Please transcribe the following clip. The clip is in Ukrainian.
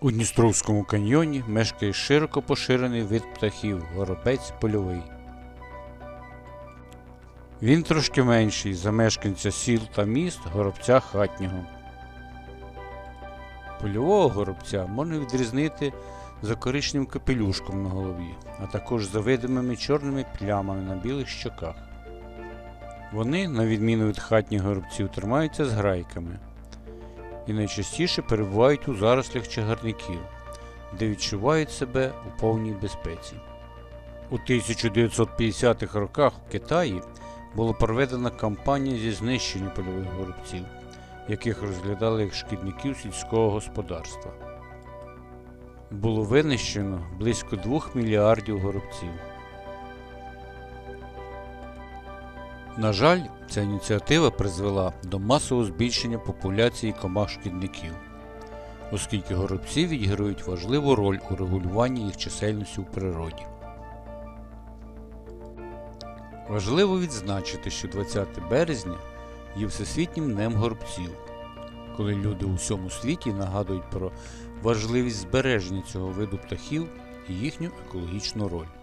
У Дністровському каньйоні мешкає широко поширений вид птахів горобець польовий. Він трошки менший за мешканця сіл та міст горобця хатнього. Польового горобця можна відрізнити за коричневим капелюшком на голові, а також за видимими чорними плямами на білих щоках. Вони, на відміну від хатніх горобців, тримаються з грайками і найчастіше перебувають у зарослях чагарників, де відчувають себе у повній безпеці. У 1950-х роках в Китаї була проведена кампанія зі знищення польових горобців, яких розглядали як шкідників сільського господарства. Було винищено близько 2 мільярдів горобців. На жаль, ця ініціатива призвела до масового збільшення популяції комах шкідників, оскільки горобці відіграють важливу роль у регулюванні їх чисельності в природі. Важливо відзначити, що 20 березня є Всесвітнім днем горобців, коли люди у всьому світі нагадують про важливість збереження цього виду птахів і їхню екологічну роль.